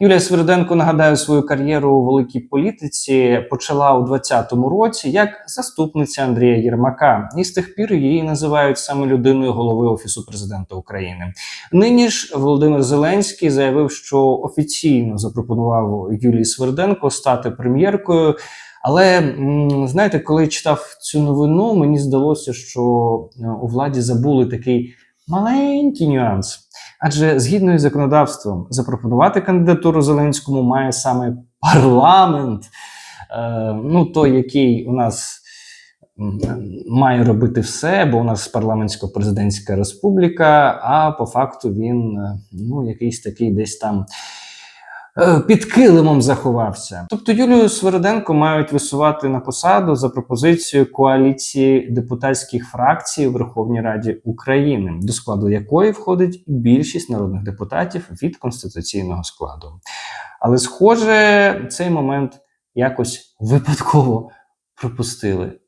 Юлія Свириденко нагадаю свою кар'єру у великій політиці почала у 2020 році як заступниця Андрія Єрмака, і з тих пір її називають саме людиною голови офісу президента України. Нині ж Володимир Зеленський заявив, що офіційно запропонував Юлії Свириденко стати прем'єркою. Але знаєте, коли читав цю новину, мені здалося, що е, у владі забули такий маленький нюанс. Адже згідно із законодавством, запропонувати кандидатуру Зеленському має саме парламент, е, ну той, який у нас має робити все, бо у нас парламентсько-президентська республіка, а по факту він е, ну, якийсь такий десь там. Е, Під килимом заховався. Тобто Юлію Свириденко мають висувати на посаду за пропозицією коаліції депутатських фракцій у Верховній Раді України, до складу якої входить більшість народних депутатів від конституційного складу. Але, схоже, цей момент якось випадково пропустили.